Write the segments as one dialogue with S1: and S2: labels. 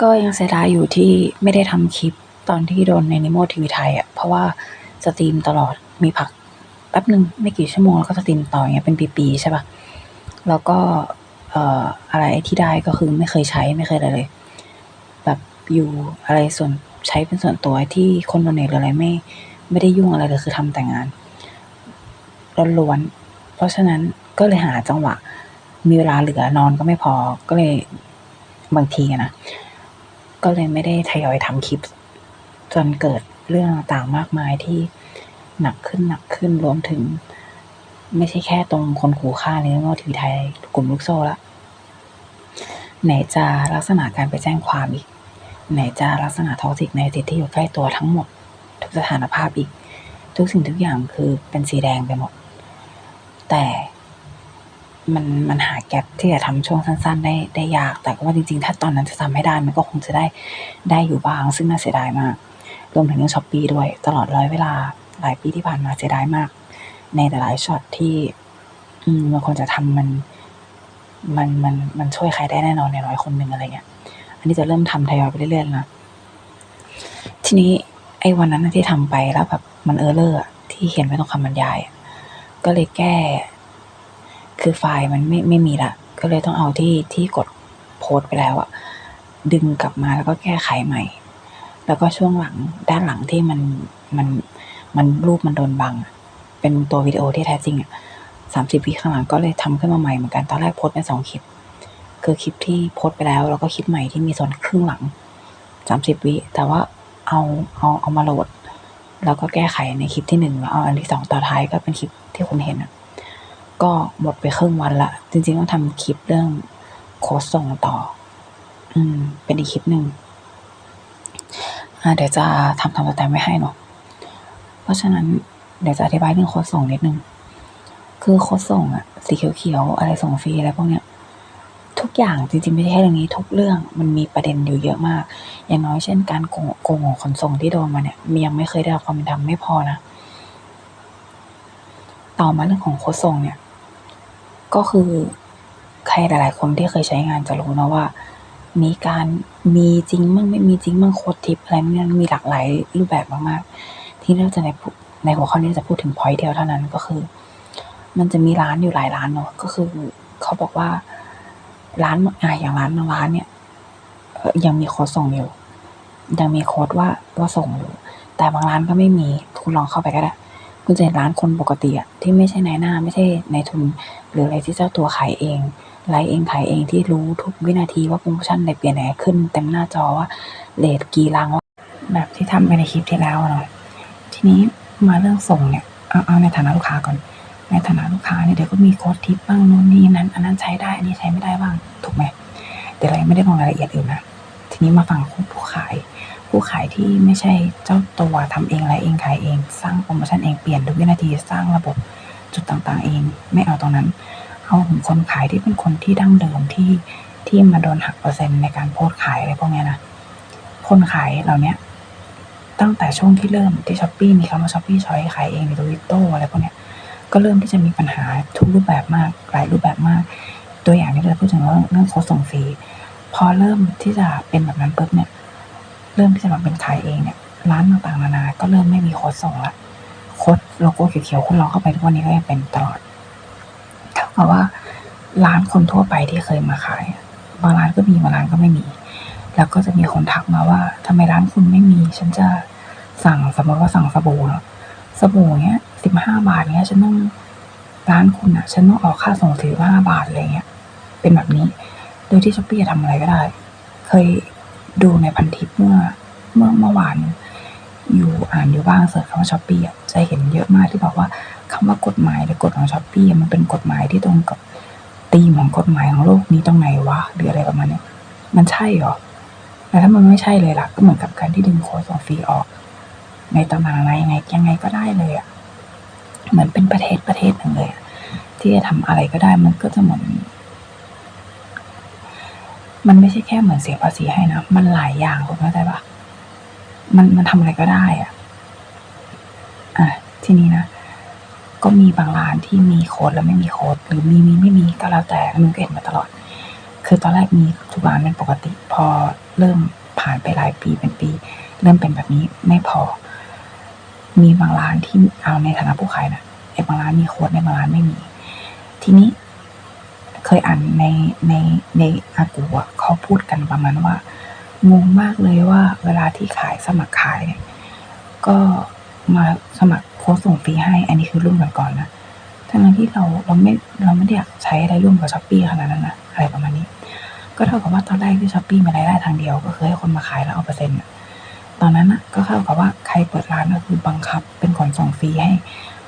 S1: ก็ยังเสียดายอยู่ที่ไม่ได้ทำคลิปตอนที่โดนในนิโมทีวีไทยอะเพราะว่าสตรีมตลอดมีพักแป๊บหนึ่งไม่กี่ชั่วโมงแล้วก็สตรีมต่ออย่างเงี้ยเป็นปีๆใช่ปะแล้วก็เอ่ออะไรที่ได้ก็คือไม่เคยใช้ไม่เคยอะไรเลย แบบอยู่อะไรส่วนใช้เป็นส่วนตัวที่คนโดเนทหรืออะไรไม่ ไม่ได้ยุ่งอะไรเลยคือทำแต่งานล้วนๆเพราะฉะนั้นก็เลยหาจังหวะ มีเวลาเหลือนอนก็ไม่พอก็เลยบางทีนะ ก็เลยไม่ได้ทยอยทำคลิป จนเกิดเรื่องต่างมากมายที่หนักขึ้นหนักขึ้นรวมถึง ไม่ใช่แค่ตรงคนขู่ฆ่าในเรื่องทีวีไทยกลุ่มลูกโซ่ละไหนจะลักษณะการไปแจ้งความอีก ไหนจะลักษณะท็อกซิกในสิทที่อยู่ใกล้ตัวทั้งหมด ทุกสถานภาพอีก ทุกสิ่งทุกอย่างคือเป็นสีแดงไปหมด แต่ มันมันหาแก็บที่จะทำช่วงสั้น ๆ ได้ได้ยาก แต่ว่าจริง ๆ ถ้าตอนนั้นจะทำให้ได้มันก็คงจะได้ได้อยู่บ้าง ซึ่งน่าเสียดายมาก รวมถึงเรื่องช้อปปี้ด้วย ตลอดร้อยเวลาหลายปีที่ผ่านมาเสียดายมาก ในแต่หลายช็อตที่ อืมมันควรจะทำมัน มันมันมันช่วยใครได้แน่นอนในร้อยคนหนึ่งอะไรเงี้ย อันนี้จะเริ่มทำทยอยไปเรื่อยๆนะทีนี้ไอ้วันนั้นที่ทำไปแล้วแบบมันเออเลอร์ที่เขียนไว้ตรงคำบรรยาย ก็เลยแก้ คือไฟล์มันไม่ไม่มีละ ก็เลยต้องเอาที่ที่กดโพสต์ไปแล้วอะดึงกลับมาแล้วก็แก้ไขใหม่ แล้วก็ช่วงหลังด้านหลังที่มันมันมันรูปมันโดนบัง เป็นตัววิดีโอที่แท้จริงอะสามสิบวิข้างหลังก็เลยทำขึ้นมาใหม่เหมือนกันตอนแรกโพสต์เป็นสองคลิป คือคลิปที่โพสไปแล้ว แล้วก็คลิปใหม่ที่มีส่วนครึ่งหลังสามสิบวิแต่ว่าเอาเอาเอามาโหลด แล้วก็แก้ไขในคลิปที่หนึ่งแล้วเอาอันที่สองต่อท้ายก็เป็นคลิปที่คุณเห็นอะ ก็หมดไปครึ่งวันละ จริงๆต้องทำคลิปเรื่องโค้ดส่งต่อ อืม เป็นอีกคลิปหนึ่งอ่าเดี๋ยวจะทำทำสแตมไว้ให้เนาะ เพราะฉะนั้นเดี๋ยวจะอธิบายเรื่องโค้ดส่งนิดนึง คือโค้ดส่งอะสีเขียวๆอะไรส่งฟรีอะไรพวกเนี้ย ทุกอย่างจริงๆไม่ใช่แค่เรื่องนี้ ทุกเรื่องมันมีประเด็นอยู่เยอะมาก อย่างน้อยเช่นการโกงโกงของขนส่งที่โดนมาเนี่ยมียังไม่เคยได้รับความเป็นธรรมไม่พอนะ ต่อมาเรื่องของโค้ดส่งเนี่ย ก็คือใครหลายๆคนที่เคยใช้งานจะรู้นะว่า มีการมีจริงมั่งไม่มีจริงมั่งโค้ดทิปอะไรเนี่ยมีหลากหลายรูปแบบมากๆ ที่เราจะในในหัวข้อนี้จะพูดถึงพอยต์เดียวเท่านั้นก็คือ มันจะมีร้านอยู่หลายร้านเนาะก็คือเขาบอกว่าร้านอะอย่างร้านบางร้านเนี่ยยังมีโค้ดส่งอยู่ยังมีโค้ดว่าว่าส่งอยู่ แต่บางร้านก็ไม่มีคุณลองเข้าไปก็ได้ คุณจะเห็นร้านคนปกติอะที่ไม่ใช่นายหน้าไม่ใช่นายทุน หรืออะไรที่เจ้าตัวขายเองไลฟ์เองขายเองที่รู้ทุกวินาทีว่าโปรโมชั่นไหนเปลี่ยนไหนขึ้นเต็มหน้าจอว่าเลทกี่ลังว่าแบบที่ทำไปในคลิปที่แล้วเนาะทีนี้มาเรื่องส่งเนี่ยเอาเอาในฐานะลูกค้าก่อน ในฐานะลูกค้าเนี่ยเดี๋ยวก็มีโค้ดทิปบ้างนู่นนี่นั้น อันนั้นใช้ได้อันนี้ใช้ไม่ได้บ้างถูกไหมเดี๋ยวเราไม่ได้ลงรายละเอียดอื่นนะทีนี้มาฟังผู้ขาย ผู้ขายที่ไม่ใช่เจ้าตัวทำเองอะไรเองขายเอง สร้างโปรโมชั่นเองเปลี่ยนทุกวินาทีสร้างระบบจุดต่างๆ เอง ไม่เอาตรงนั้น เอาถึงคนขายที่เป็นคนที่ดั้งเดิมที่ที่มาโดนหักเปอร์เซ็นต์ในการโพสขายอะไรพวกนี้นะคนขายเหล่านี้ตั้งแต่ช่วงที่เริ่มที่ช้อปปี้มีคำว่าช้อปปี้ชอยขายเองในทวิตโตอะไรพวกนี้ก็เริ่มที่จะมีปัญหาทุกรูปแบบมากหลายรูปแบบมาก ตัวอย่างที่เราพูดถึงเรื่องเรื่องโค้ดส่งฟรีพอเริ่มที่จะเป็นแบบนั้นปุ๊บเนี่ย เริ่มที่จะมาเป็นขายเองเนี่ยร้านต่างๆนานา ก็เริ่มไม่มีโค้ดส่งละโค้ดโลโก้เขียวๆคุณลองเข้าไปทุกวันนี้ก็ยังเป็นตลอดเท่ากับว่าร้านคนทั่วไปที่เคยมาขายบางร้านก็มีบางร้านก็ไม่มี แล้วก็จะมีคนทักมาว่าทำไมร้านคุณไม่มี ฉันจะสั่งสมมติว่าสั่งสบู่เนาะสบู่เนี้ยสิบห้าบาทเนี้ยฉันต้องร้านคุณอะฉันต้องออกค่าส่งสิบห้าบาทอะไรเงี้ยเป็นแบบนี้ โดยที่ช้อปปี้จะทำอะไรก็ได้ เคย ดูในพันทิปเมื่อเมื่อเมื่อวานอยู่อ่านอยู่บ้างเสิร์ชคำว่าช้อปปี้จะเห็นเยอะมากที่บอกว่าคำว่ากฎหมายหรือกฎของช้อปปี้มันเป็นกฎหมายที่ตรงกับธีมของกฎหมายของโลกนี้ตรงไหนวะหรืออะไรประมาณนี้มันใช่เหรอแต่ถ้ามันไม่ใช่เลยล่ะก็เหมือนกับการที่ดึงโค้ดส่งฟรีออก ในตำนานอะไรยังไงยังไงก็ได้เลยอะเหมือนเป็นประเทศประเทศหนึ่งเลย ที่จะทำอะไรก็ได้มันก็จะเหมือน มันไม่ใช่แค่เหมือนเสียภาษีให้นะ มันหลายอย่างคุณเข้าใจปะมันมันทำอะไรก็ได้อะอะ ทีนี้นะ ก็มีบางร้านที่มีโค้ดแล้วไม่มีโค้ดหรือมีมีไม่มีก็แล้วแต่มันก็เห็นมาตลอด คือตอนแรกมีทุกร้านเป็นปกติ พอเริ่มผ่านไปหลายปีเป็นปี เริ่มเป็นแบบนี้ไม่พอ มีบางร้านที่เอาในฐานะผู้ขายนะไอ้บางร้านมีโค้ดในบางร้านไม่มี ทีนี้ เคยอ่านในในในอากูอะเขาพูดกันประมาณว่างงมากเลยว่าเวลาที่ขายสมัครขายเนี่ยก็มาสมัครโค้ดส่งฟรีให้ อันนี้คือรุ่นก่อนๆนะทั้งๆที่เราเราไม่เราไม่ได้อยากใช้อะไรร่วมกับช้อปปี้ขนาดนั้นนะอะไรประมาณนี้ ก็เท่ากับว่าตอนแรกที่ช้อปปี้มีรายได้ทางเดียว ก็คือให้คนมาขายแล้วเอาเปอร์เซ็นต์ตอนนั้นอะก็เท่ากับว่าใครเปิดร้านก็คือบังคับเป็นขนส่งฟรีให้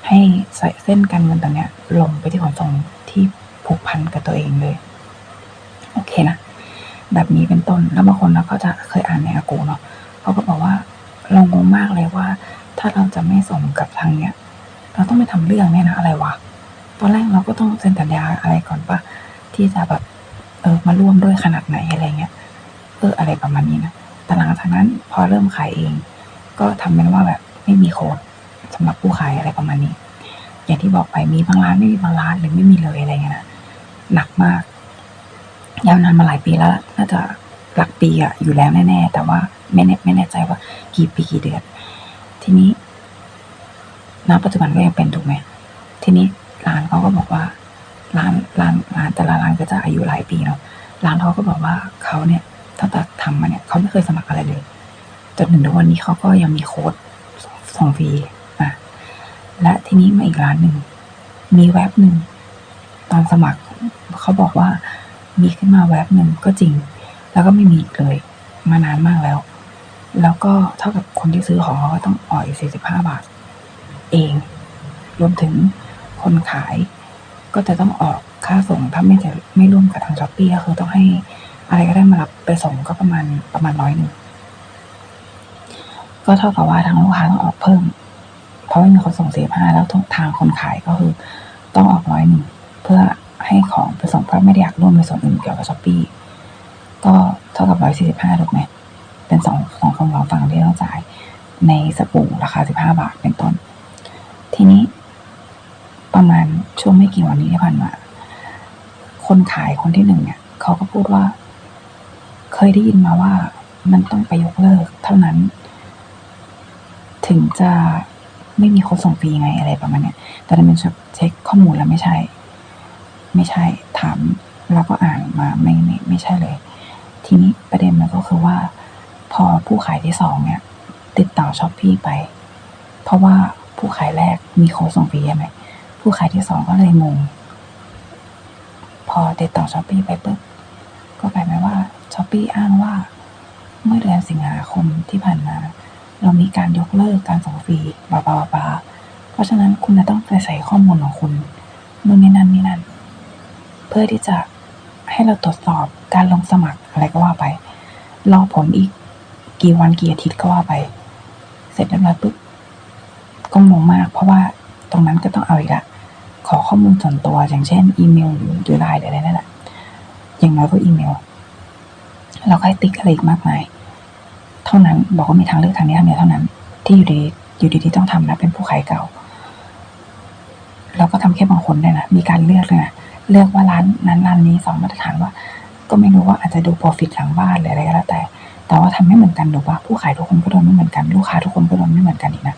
S1: ให้ใส่เส้นการเงินตรงเนี้ยลงไปที่ขนส่งที่ ผูกพันกับตัวเองเลย โอเคนะ แบบนี้เป็นต้น แล้วบางคนเราก็จะเคยอ่านในอากูเนาะเขาก็บอกว่าเรางงมากเลยว่า ถ้าเราจะไม่ส่งกับทางเนี้ย เราต้องไปทำเรื่องเนี่ยนะอะไรวะ ตอนแรกเราก็ต้องเซ็นสัญญาอะไรก่อนปะที่จะแบบเออมาร่วมด้วยขนาดไหนอะไรเงี้ย เอออะไรประมาณนี้นะ แต่หลังจากนั้นพอเริ่มขายเอง ก็ทำเป็นว่าแบบไม่มีโค้ดสำหรับผู้ขายอะไรประมาณนี้ อย่างที่บอกไปมีบางร้านไม่มีบางร้านหรือไม่มีเลยอะไรเงี้ยนะ หนักมาก ยาวนานมาหลายปีแล้ว น่าจะหลักปีอะอยู่แล้วแน่ๆ แต่ว่าไม่แน่ไม่แน่ใจว่ากี่ปีกี่เดือน ทีนี้ณปัจจุบันก็ยังเป็นถูกไหมทีนี้ร้านเขาก็บอกว่าร้านร้านร้านแต่ละร้านก็จะอายุหลายปีเนาะร้านเขาก็บอกว่าเขาเนี่ยตั้งแต่ทำมาเนี่ยเขาไม่เคยสมัครอะไรเลยจนถึงทุกวันนี้เขาก็ยังมีโค้ดส่งฟรีอะและทีนี้มาอีกร้านหนึ่งมีเว็บหนึ่งตอนสมัคร เขาบอกว่ามีขึ้นมาเว็บหนึ่งก็จริง แล้วก็ไม่มีอีกเลยมานานมากแล้ว แล้วก็เท่ากับคนที่ซื้อของเขาก็ต้องอ่อยสี่สิบห้าบาท เอง รวมถึงคนขายก็จะต้องออกค่าส่งถ้าไม่จะไม่ร่วมกับทางช้อปปี้ก็คือต้องให้อะไรก็ได้มารับไปส่งก็ประมาณประมาณร้อยหนึ่งก็เท่ากับว่าทางลูกค้าต้องออกเพิ่ม เพราะไม่มีคนส่งสี่ห้าแล้วทางคนขายก็คือ ต้องออกร้อยหนึ่งเพื่อ ให้ของไปส่งเพราะไม่ได้อยากร่วมในส่วนอื่นเกี่ยวกับช้อปปี้ก็เท่ากับร้อยสี่สิบห้าถูกไหมเป็นสองสองของเราฝั่งที่ต้องจ่ายในสบู่ราคาสิบห้าบาทเป็นต้น ทีนี้ ประมาณช่วงไม่กี่วันนี้ที่ผ่านมาคนขายคนที่หนึ่งเนี่ยเขาก็พูดว่า เคยได้ยินมาว่ามันต้องไปยกเลิกเท่านั้น ถึงจะไม่มีคนส่งฟรีไงอะไรประมาณเนี้ยแต่ถ้าเป็นเช็คข้อมูลแล้วไม่ใช่ ไม่ใช่ถามแล้วก็อ่านมาไม่ไม่ไม่ใช่เลย ทีนี้ประเด็นมันก็คือว่า พอผู้ขายที่สองเนี่ย ติดต่อช้อปปี้ไป เพราะว่าผู้ขายแรกมีโค้ดส่งฟรีใช่ไหมผู้ขายที่สองก็เลยงงพอติดต่อช้อปปี้ไปปุ๊บก็กลายเป็นว่าช้อปปี้อ้างว่า เมื่อเดือนสิงหาคมที่ผ่านมา เรามีการยกเลิกการส่งฟรีบาบาบาเพราะฉะนั้นคุณจะต้องไปใส่ข้อมูลของคุณนู่นนี่นั่นนี่นั่น เพื่อที่จะให้เราตรวจสอบการลงสมัครอะไรก็ว่าไป รอผลอีกกี่วันกี่อาทิตย์ก็ว่าไป เสร็จเรียบร้อยปุ๊บก็งงมาก เพราะว่าตรงนั้นก็ต้องเอาอีกละขอข้อมูลส่วนตัวอย่างเช่น อีเมลหรือหรือไลน์หรืออะไรนั่นแหละอย่างน้อยก็อีเมล เราก็ให้ติ๊กอะไรอีกมากมาย เท่านั้นบอกว่ามีทางเลือกทางนี้ทางเดียวเท่านั้น ที่อยู่ดีอยู่ดีๆต้องทำนะเป็นผู้ขายเก่า เราก็ทำแค่บางคนด้วยนะมีการเลือกเลยนะ เลือกว่าร้านนั้นร้านนี้สองมาตรฐานว่า ก็ไม่รู้ว่าอาจจะดู profit หลังบ้านหรืออะไรก็แล้วแต่ แต่ว่าทำไม่เหมือนกันหรือว่าผู้ขายทุกคนก็โดนไม่เหมือนกันลูกค้าทุกคนก็โดนไม่เหมือนกันอีกนะ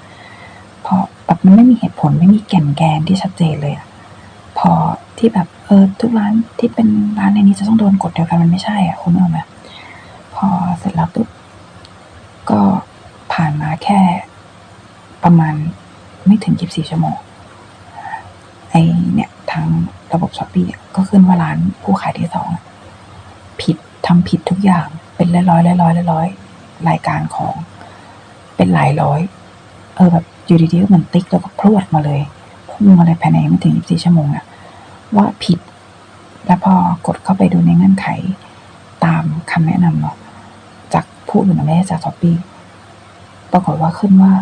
S1: เพราะแบบมันไม่มีเหตุผลไม่มีแก่นแกนที่ชัดเจนเลยอะพอที่แบบเออทุกร้านที่เป็นร้านในนี้จะต้องโดนกดเดียวกันมันไม่ใช่อะคุณนึกออกไหมพอเสร็จแล้วปุ๊บก็ผ่านมาแค่ประมาณไม่ถึงยีิบสี่ชั่วโมงไอเนี่ยทาง ระบบช้อปปี้ก็ขึ้นว่าร้านผู้ขายที่สองผิดทำผิดทุกอย่างเป็นร้อยร้อยร้อยร้อยร้อยรายการของเป็นหลายร้อย เออแบบอยู่ดีๆเหมือนติ๊กแล้วก็พรวดมาเลยพุ่งมาเลยภายในไม่ถึง 24 ชั่วโมงอะว่าผิด แล้วพอกดเข้าไปดูในเงื่อนไขตามคำแนะนำเนาะจากผู้อื่นนะไม่ใช่จากช้อปปี้ปรากฏว่าขึ้นว่า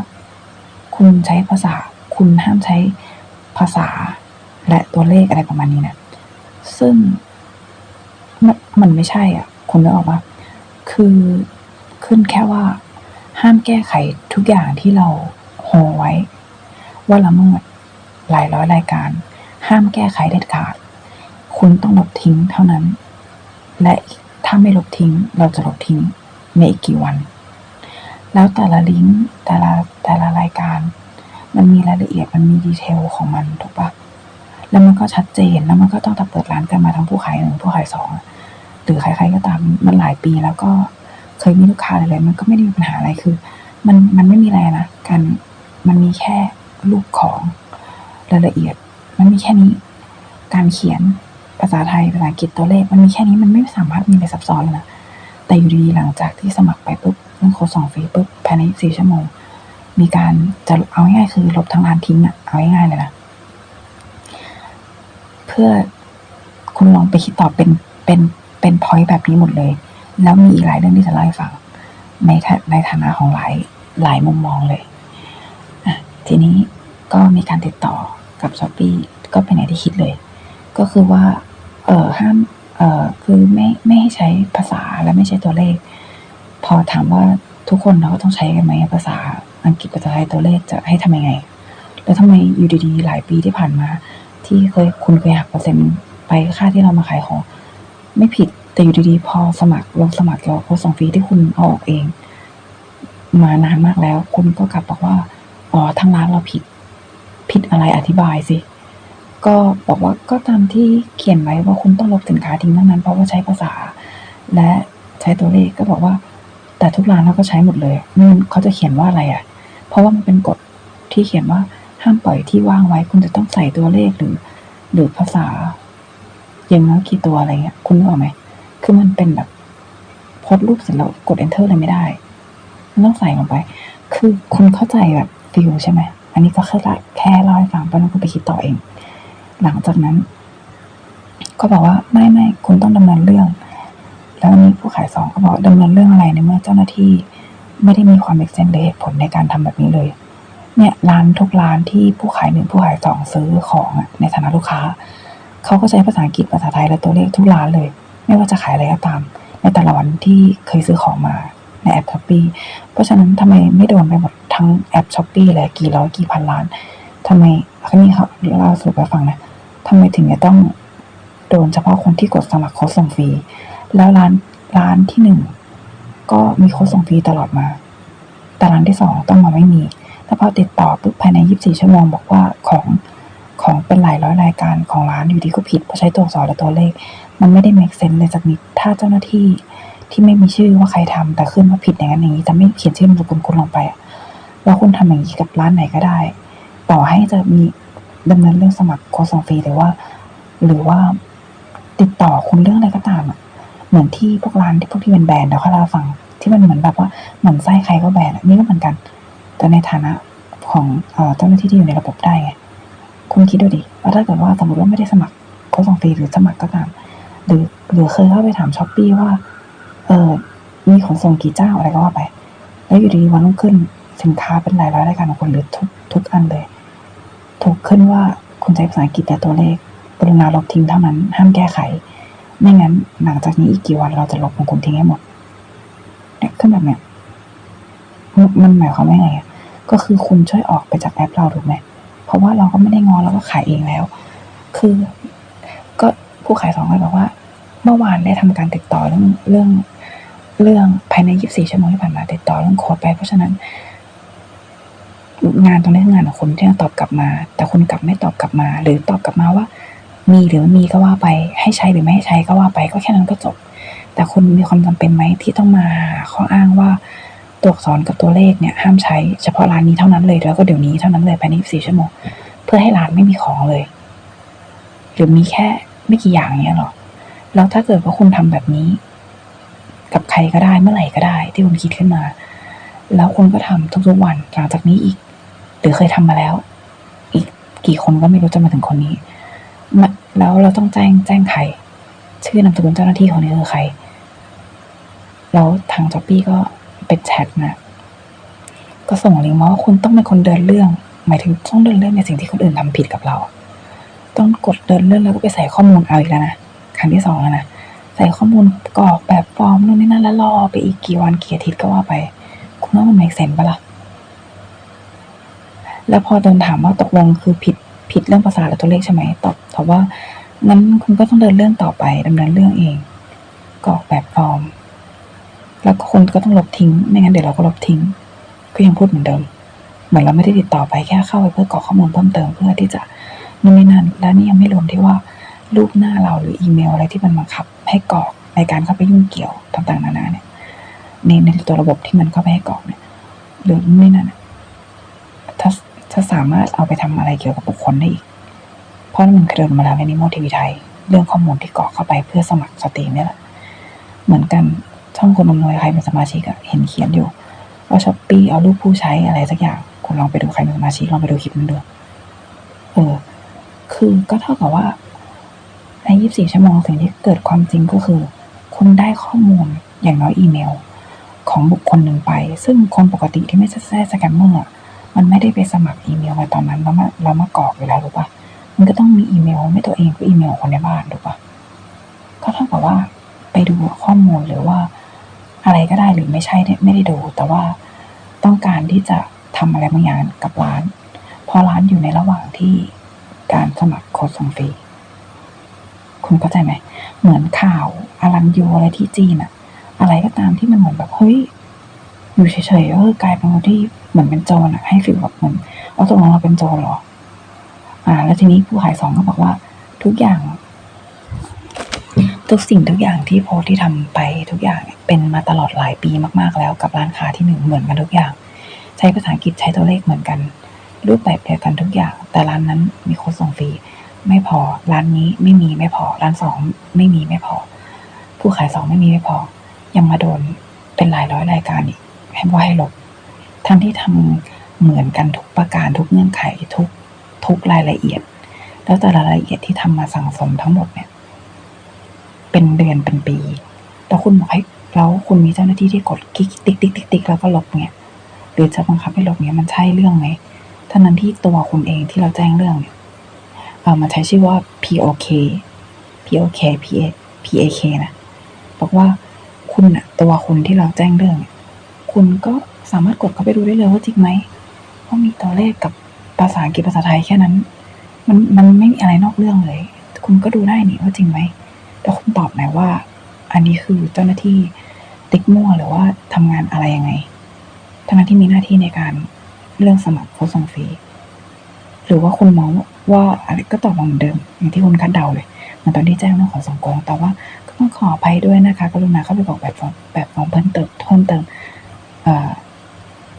S1: คุณใช้ภาษา คุณห้ามใช้ภาษา และตัวเลขอะไรประมาณนี้นะ ซึ่งมันมันไม่ใช่อะ คุณนึกออกปะคือขึ้นแค่ว่า ห้ามแก้ไขทุกอย่างที่เราโฮไว้ ว่าละเมิดหลายร้อยรายการ ห้ามแก้ไขเด็ดขาด คุณต้องลบทิ้งเท่านั้น และถ้าไม่ลบทิ้ง เราจะลบทิ้งในอีกกี่วัน แล้วแต่ละลิงก์แต่ละแต่ละรายการ มันมีรายละเอียดมันมีดีเทลของมันถูกปะ แล้วมันก็ชัดเจนแล้วมันก็ต้องแต่เปิดร้านกันมาทั้งผู้ขายหนึ่งผู้ขายสองหรือใครๆก็ตามมันหลายปีแล้วก็เคยมีลูกค้าอะไรมันก็ไม่ได้มีปัญหาอะไรคือ มันมันไม่มีอะไรนะการมันมีแค่รูปของรายละเอียด มันมีแค่นี้ การเขียนภาษาไทยภาษาอังกฤษตัวเลข มันมีแค่นี้มันไม่สามารถมีอะไรซับซ้อนเลยนะแต่อยู่ดีๆหลังจากที่สมัครไปปุ๊บเรื่องโค้ดสองฟรีปุ๊บภายในสี่ชั่วโมงมีการจะเอาง่ายๆคือลบทั้งร้านทิ้งอะเอาง่ายๆเลยนะ เพื่อคุณลองไปคิดต่อเป็นเป็นเป็นพอยต์แบบนี้หมดเลย แล้วมีอีกหลายเรื่องที่จะเล่าให้ฟังในในฐานะของหลายหลายมุมมองเลยอะทีนี้ก็มีการติดต่อกับช้อปปีก็เป็นอย่างที่คิดเลย ก็คือว่า เออห้าม เออคือไม่ไม่ให้ใช้ภาษาและไม่ใช้ตัวเลข พอถามว่าทุกคนเราก็ต้องใช้กันไหมภาษาอังกฤษภาษาไทยตัวเลขจะให้ทำยังไง แล้วทำไมอยู่ดีๆ หลายปีที่ผ่านมา ที่เคยคุณเคยหักเปอร์เซ็นต์ไปค่าที่เรามาขายของ ไม่ผิดแต่อยู่ดีๆ พอสมัครลงสมัครแล้วโค้ดส่งฟรีที่คุณเอาออกเอง มานานมากแล้ว คุณก็กลับบอกว่าอ๋อทางร้านเราผิด ผิดอะไรอธิบายสิ ก็บอกว่าก็ตามที่เขียนไว้ว่าคุณต้องลบสินค้าทิ้งทั้งนั้น เพราะว่าใช้ภาษา และใช้ตัวเลขก็บอกว่า แต่ทุกร้านเราก็ใช้หมดเลยมันเขาจะเขียนว่าอะไรอะ เพราะว่ามันเป็นกฎที่เขียนว่า ห้ามปล่อยที่ว่างไว้ คุณจะต้องใส่ตัวเลขหรือ หรือภาษาอย่างน้อยกี่ตัวอะไรเงี้ย คุณนึกออกไหม คือมันเป็นแบบโพสรูปเสร็จแล้วกด enter เลยไม่ได้ มันต้องใส่ลงไป คือคุณเข้าใจแบบฟิลใช่ไหม อันนี้ก็แค่ละแค่เล่าให้ฟังเพราะนั้นคุณไปคิดต่อเอง หลังจากนั้น ก็บอกว่าไม่ไม่คุณต้องดำเนินเรื่อง แล้วนี้ผู้ขายสองก็บอกดำเนินเรื่องอะไรในเมื่อเจ้าหน้าที่ ไม่ได้มีความเอกเซนหรือเหตุผลในการทำแบบนี้เลย เนี่ยร้านทุกร้านที่ผู้ขายหนึ่งผู้ขายสองซื้อของอะในฐานะลูกค้าเขาก็ใช้ภาษาอังกฤษภาษาไทยและตัวเลขทุกร้านเลย ไม่ว่าจะขายอะไรก็ตาม ในแต่ละวันที่เคยซื้อของมาในแอปช้อปปีเพราะฉะนั้นทำไมไม่โดนไปหมดทั้งแอปช้อปปีเลยกี่ร้อยกี่พันล้านทำไมอันนี้เขาเล่าสรุปไปฟังนะทำไมถึงจะต้องโดนเฉพาะคนที่กดสมัครโค้ดส่งฟรีแล้วร้านร้านที่หนึ่งก็มีโค้ดส่งฟรีตลอดมา แต่ร้านที่สองต้องมาไม่มี แล้วพอติดต่อปุ๊บภายใน 24 ชั่วโมงบอกว่าของของเป็นหลายร้อยรายการของร้านอยู่ดีก็ผิดเพราะใช้ตัวอักษรและตัวเลข มันไม่ได้ make sense เลยสักนิดถ้าเจ้าหน้าที่ที่ไม่มีชื่อว่าใครทำแต่ขึ้นว่าผิดอย่างนั้นอย่างนี้จะไม่เขียนชื่อนามสกุลคุณลงไปแล้วคุณทำอย่างนี้กับร้านไหนก็ได้ ต่อให้จะมีดำเนินเรื่องสมัครโค้ดส่งฟรีหรือว่า หรือว่าติดต่อคุณเรื่องอะไรก็ตามอะเหมือนที่พวกร้านที่พวกที่เป็นแบรนด์เดี๋ยวเขาเล่าฟังที่มันเหมือนแบบว่าเหมือนไส้ใครก็แบรนด์นี่ก็เหมือนกัน แต่ในฐานะของเจ้าหน้าที่ที่อยู่ในระบบได้ไงคุณคิดดูดิว่าถ้าเกิดว่าสมมติว่าไม่ได้สมัครโค้ดส่งฟรีหรือสมัครก็ตาม หรือหรือเคยเข้าไปถามช้อปปี้ว่า เออมีขนส่งกี่เจ้าอะไรก็ว่าไป แล้วอยู่ดีวันรุ่งขึ้นสินค้าเป็นหลายร้อยรายการของคุณหรือทุกทุกอันเลย ถูกขึ้นว่าคุณใช้ภาษาอังกฤษแต่ตัวเลขกรุณาลบทิ้งเท่านั้น ห้ามแก้ไข ไม่งั้นหลังจากนี้อีกกี่วันเราจะลบของคุณทิ้งให้หมดเนี่ยขึ้นแบบเนี้ยมันมันหมายความว่าไงอะ ก็คือคุณช่วยออกไปจากแอปเราถูกไหมเพราะว่าเราก็ไม่ได้งอเราก็ขายเองแล้ว คือ ก็ผู้ขายสองก็บอกว่า เมื่อวานได้ทำการติดต่อเรื่องเรื่องเรื่องภายใน 24 ชั่วโมงที่ผ่านมาติดต่อเรื่องโค้ดไป เพราะฉะนั้น งานตรงนี้คืองานของคุณที่จะตอบกลับมา แต่คุณกลับไม่ตอบกลับมา หรือตอบกลับมาว่า มีหรือไม่มีก็ว่าไป ให้ใช้หรือไม่ให้ใช้ก็ว่าไป ก็แค่นั้นก็จบ แต่คุณมีความจำเป็นไหมที่ต้องมาข้ออ้างว่า ตัวอักษรกับตัวเลขเนี่ยห้ามใช้เฉพาะร้านนี้เท่านั้นเลยแล้วก็เดี๋ยวนี้เท่านั้นเลยภายใน24ชั่วโมงเพื่อให้ร้านไม่มีของเลย หรือมีแค่ไม่กี่อย่างเนี้ยหรอแล้วถ้าเกิดว่าคุณทำแบบนี้ กับใครก็ได้เมื่อไหร่ก็ได้ ที่คุณคิดขึ้นมา แล้วคุณก็ทำทุกๆวันหลังจากนี้อีก หรือเคยทำมาแล้ว อีกกี่คนก็ไม่รู้จะมาถึงคนนี้มาแล้วเราต้องแจ้งแจ้งใคร ชื่อนามสกุลเจ้าหน้าที่คนนี้คือใคร แล้วทางจ็อปปี้ก็ เป็นแชทนะก็ส่งลิงก์มาว่าคุณต้องเป็นคนเดินเรื่อง หมายถึงต้องเดินเรื่องในสิ่งที่คนอื่นทำผิดกับเรา ต้องกดเดินเรื่องแล้วก็ไปใส่ข้อมูลเอาอีกแล้วนะครั้งที่สองแล้วนะใส่ข้อมูลกรอกแบบฟอร์มนู่นนี่นั่นแล้วรอไปอีกกี่วันกี่อาทิตย์ก็ว่าไป คุณว่ามันไม่เซนปะล่ะแล้วพอโดนถามว่าตกลงคือผิดผิดเรื่องภาษาและตัวเลขใช่ไหมตอบตอบว่างั้นคุณก็ต้องเดินเรื่องต่อไปดำเนินเรื่องเองกรอกแบบฟอร์ม แล้วก็คุณก็ต้องลบทิ้ง ไม่งั้นเดี๋ยวเราก็ลบทิ้ง ก็ยังพูดเหมือนเดิม เหมือนเราไม่ได้ติดต่อไปแค่เข้าไปเพื่อกรอกข้อมูลเพิ่มเติมเพื่อที่จะนู่นนี่นั่น และนี่ยังไม่รวมที่ว่ารูปหน้าเราหรืออีเมลอะไรที่มันบังคับ ให้กรอกในการเข้าไปยุ่งเกี่ยวต่างๆนานาเนี่ยในในตัวระบบที่มันเข้าไปให้กรอกเนี่ยหรือนู่นนี่นั่นถ้าถ้าสามารถเอาไปทำอะไรเกี่ยวกับบุคคลได้อีก เพราะมันเคยโดนมาแล้วในนิโมทีวีไทย เรื่องข้อมูลที่กรอกเข้าไปเพื่อสมัครสตรีมเนี่ยแหละ เหมือนกัน ช่องคนอำนวยใครเป็นสมาชิกอะเห็นเขียนอยู่ ว่าช้อปปี้เอารูปผู้ใช้อะไรสักอย่างคุณลองไปดูใครเป็นสมาชิกลองไปดูคลิปนั้นดูเออ คือก็เท่ากับว่าใน24ชั่วโมงสิ่งที่เกิดความจริงก็คือ คุณได้ข้อมูลอย่างน้อยอีเมล ของบุคคลหนึ่งไป ซึ่งคนปกติที่ไม่ใช่สแกมเมอร์อะมันไม่ได้ไปสมัครอีเมลมาตอนนั้นแล้วมาเรามากรอกอยู่แล้วรู้ปะมันก็ต้องมีอีเมลไม่ตัวเองก็อีเมลของคนในบ้านรู้ปะก็เท่ากับว่าไปดูข้อมูลหรือว่า อะไรก็ได้หรือไม่ใช่เนี่ยไม่ได้ดู แต่ว่าต้องการที่จะทำอะไรบางอย่างกับร้าน พอร้านอยู่ในระหว่างที่การสมัครโค้ดส่งฟรีคุณเข้าใจไหม เหมือนข่าวอารันยูอะไรที่จีนอะอะไรก็ตามที่มันเหมือนแบบเฮ้ยอยู่เฉยๆก็คือกลายเป็นคนที่เหมือนเป็นโจรอะให้ฟีลแบบเหมือนเอาตกลงเราเป็นโจรเหรอ อ่า แล้วทีนี้ผู้ขายสองก็บอกว่า ทุกอย่าง ทุกสิ่งทุกอย่างที่โพสที่ทำไปทุกอย่างเป็นมาตลอดหลายปีมากๆแล้วกับร้านค้าที่หนึ่งเหมือนกันทุกอย่าง ใช้ภาษาอังกฤษใช้ตัวเลขเหมือนกัน รูปแบบเดียวกันทุกอย่าง แต่ร้านนั้นมีโค้ดส่งฟรีไม่พอร้านนี้ไม่มีไม่พอร้านสองไม่มีไม่พอ ผู้ขายสองไม่มีไม่พอ ยังมาโดนเป็นหลายร้อยรายการอีกให้ว่าให้ลบทั้งที่ทำเหมือนกันทุกประการทุกเงื่อนไขทุกทุกรายละเอียด แล้วแต่ละรายละเอียดที่ทำมาสั่งสมทั้งหมดเนี่ย เป็นเดือนเป็นปี แล้วคุณบอกให้แล้วคุณมีเจ้าหน้าที่ที่กดกิ๊กติ๊กติ๊กติ๊กติ๊กแล้วก็ลบเนี่ยหรือจะบังคับให้ลบเนี่ยมันใช่เรื่องไหมทั้งนั้นที่ตัวคุณเองที่เราแจ้งเรื่องเนี่ยเออมาใช้ชื่อว่า POK POK PA PAK นะบอกว่าคุณอะตัวคุณที่เราแจ้งเรื่องเนี่ยคุณก็สามารถกดเข้าไปดูได้เลยว่าจริงไหมว่ามีตัวเลขกับภาษาอังกฤษภาษาไทยแค่นั้น มันมันไม่มีอะไรนอกเรื่องเลย คุณก็ดูได้นี่ว่าจริงไหม แล้วคุณตอบไหน่อยว่า อันนี้คือเจ้าหน้าที่ติ๊กมั่วหรือว่าทำงานอะไรยังไง ทั้งนั้นที่มีหน้าที่ในการเรื่องสมัครโค้ดส่งฟรี หรือว่าคุณมองว่าอะไรก็ตอบมาเหมือนเดิม อย่างที่คุณคาดเดาเลยเหมือนตอนที่แจ้งเรื่องของสงโกงแต่ว่าก็ต้องขออภัยด้วยนะคะกรุณาเข้าไปบอกแบบฟอร์มแบบฟอร์มเพิ่มเติมเพิ่มเติมเอ่อ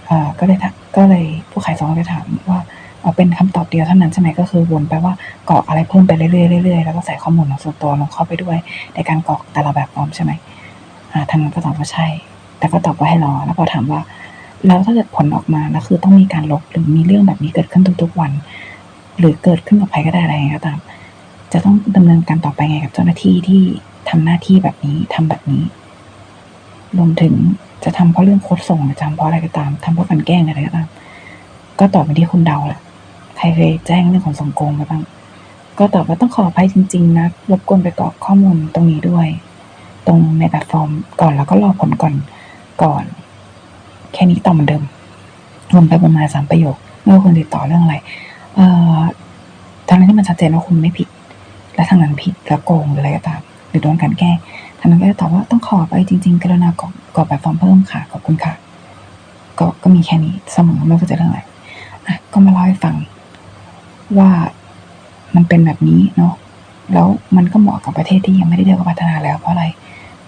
S1: เอ่อก็เลยก็เลยผู้ขายสองก็ถามว่า เอาเป็นคำตอบเดียวเท่านั้นใช่ไหมก็คือวนไปว่ากรอกอะไรเพิ่มไปเรื่อยๆเรื่อยแล้วก็ใส่ข้อมูลของส่วนตัวลงเข้าไปด้วย ในการกรอกแต่ละแบบฟอร์มใช่ไหมอ่าทางนั้นก็ตอบว่าใช่ แต่ก็ตอบว่าให้รอ แล้วพอถามว่า แล้วถ้าเกิดผลออกมาแล้วคือต้องมีการลบหรือมีเรื่องแบบนี้เกิดขึ้นทุกๆวัน หรือเกิดขึ้นกับใครก็ได้อะไรก็ตาม จะต้องดำเนินการต่อไปไงกับเจ้าหน้าที่ที่ทำหน้าที่แบบนี้ทำแบบนี้รวมถึงจะทำเพราะเรื่องโคดส่งหรือทำเพราะอะไรก็ตามทำเพราะการแกล้งอะไรก็ตาม ก็ตอบไปที่คุณเดาแหละ ครเคยแจ้งเรื่องของสงโกงไปบ้าง ก็ตอบว่าต้องขออภัยจริง ๆ นะ รบกวนไปกรอกข้อมูลตรงนี้ด้วย ตรงในแพลตฟอร์มก่อนแล้วก็รอผลก่อนก่อน แค่นี้ต่อเหมือนเดิมรวมไปประมาณสามประโยคไม่ว่าคุณติดต่อเรื่องอะไร เอ่อทางนั้นที่มันชัดเจนว่าคุณไม่ผิด และทางนั้นผิดแล้วโกงหรืออะไรก็ตามหรือโดนกลันแก้ทางนั้นก็จะตอบว่าต้องขอไปจริง ๆ กรุณากรอกกรอกแบบฟอร์มเพิ่มค่ะขอบคุณค่ะ ก็ก็มีแค่นี้เสมอไม่ว่าจะเรื่องอะไรอะก็มาเล่าให้ฟัง ว่ามันเป็นแบบนี้เนาะแล้วมันก็เหมาะกับประเทศที่ยังไม่ได้เรียกว่าพัฒนาแล้วเพราะอะไร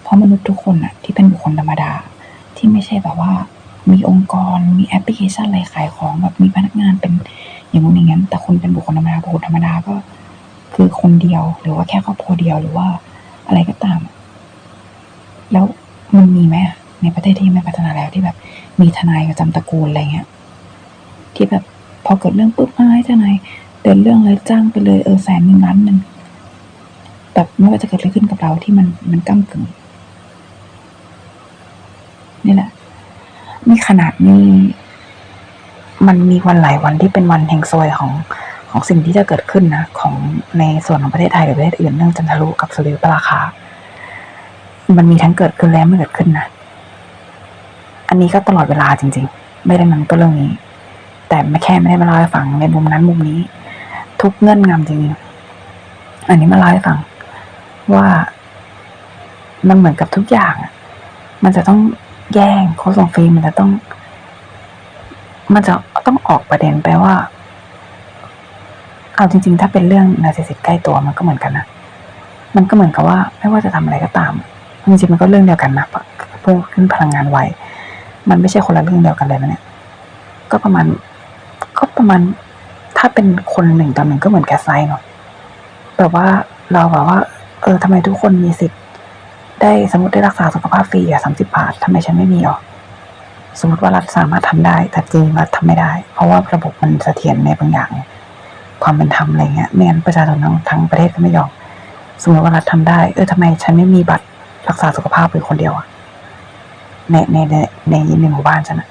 S1: เพราะมนุษย์ทุกคนอะที่เป็นบุคคลธรรมดา ที่ไม่ใช่แบบว่า มีองค์กรมีแอปพลิเคชันอะไรขายของแบบมีพนักงานเป็นอย่างนู้นอย่างนั้นแต่คนเป็นบุคคลธรรมดาบุคคลธรรมดาก็ คือคนเดียวหรือว่าแค่ครอบครัวเดียวหรือว่าอะไรก็ตาม แล้วมันมีไหมอะในประเทศที่ยังไม่พัฒนาแล้วที่แบบ มีทนายประจำตระกูลอะไรเงี้ยที่แบบพอเกิดเรื่องปุ๊บอ้ายทนาย เดินเรื่องเลยจ้างไปเลยเออแสนหนึ่งล้านหนึ่งแบบไม่ว่าจะเกิดอะไรขึ้นกับเราที่มันมันก้ากึ่งนี่แหละนี่ขนาดนี้ มันมีวันหลายวันที่เป็นวันแห่งซวยของของสิ่งที่จะเกิดขึ้นนะของในส่วนของประเทศไทยหรือประเทศอื่นเรื่องจันทรุกับสุริยุปราคา มันมีทั้งเกิดขึ้นแล้วไม่เกิดขึ้นนะอันนี้ก็ตลอดเวลาจริง ๆ ไม่ได้นั้นก็เรื่องนี้ แต่ไม่แค่ไม่ได้มาเล่าให้ฟังในมุมนั้นมุมนี้ ทุกเงื่อนงำจริงๆ อันนี้มาเล่าให้ฟัง ว่ามันเหมือนกับทุกอย่าง มันจะต้องแย่งโค้ดส่งฟรีมันจะต้อง มันจะต้องออกประเด็นไปว่า เอาจริง ๆ ถ้าเป็นเรื่องนาร์ซิสซิสใกล้ตัวมันก็เหมือนกันนะมันก็เหมือนกับว่า ไม่ว่าจะทำอะไรก็ตามจริงๆมันก็เรื่องเดียวกันนะเพิ่มขึ้นพลังงานไวมันไม่ใช่คนละเรื่องเดียวกันเลยนะเนี่ย ก็ประมาณ ก็ประมาณ ถ้าเป็นคนหนึ่งต่อหนึ่งก็เหมือนแกสไซน์เนาะแบบว่าเราแบบว่า เออทำไมทุกคนมีสิทธิ์ ได้สมมติได้รักษาสุขภาพฟรีอะสามสิบบาททำไมฉันไม่มีหรอสมมติว่ารัฐสามารถทำได้ แต่จริงรัฐทำไม่ได้ เพราะว่าระบบมันเสถียรในบางอย่าง ความเป็นธรรมอะไรเงี้ยไม่งั้นประชาชนทั้งทั้งประเทศก็ไม่ยอมสมมติว่ารัฐทำได้ เออทำไมฉันไม่มีบัตรรักษาสุขภาพเป็นคนเดียวอะในในในในในหมู่บ้านฉันอะ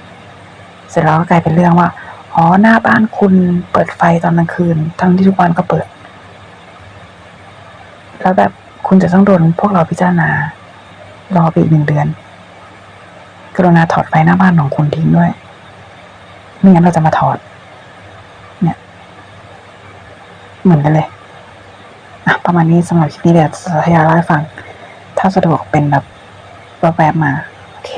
S1: เสร็จแล้วก็กลายเป็นเรื่องว่า อ๋อหน้าบ้านคุณเปิดไฟตอนกลางคืน ทั้งที่ทุกวันก็เปิด แล้วแบบคุณจะต้องโดนพวกเราพิจารณา รอไปอีกหนึ่งเดือน กรุณาถอดไฟหน้าบ้านของคุณทิ้งด้วยไม่งั้นเราจะมาถอด เนี่ย เหมือนกันเลยอะประมาณนี้สำหรับคลิปนี้เดี๋ยวจะพยายเล่าให้ฟัง ถ้าสะดวกเป็นแบบแบบๆมา โอเค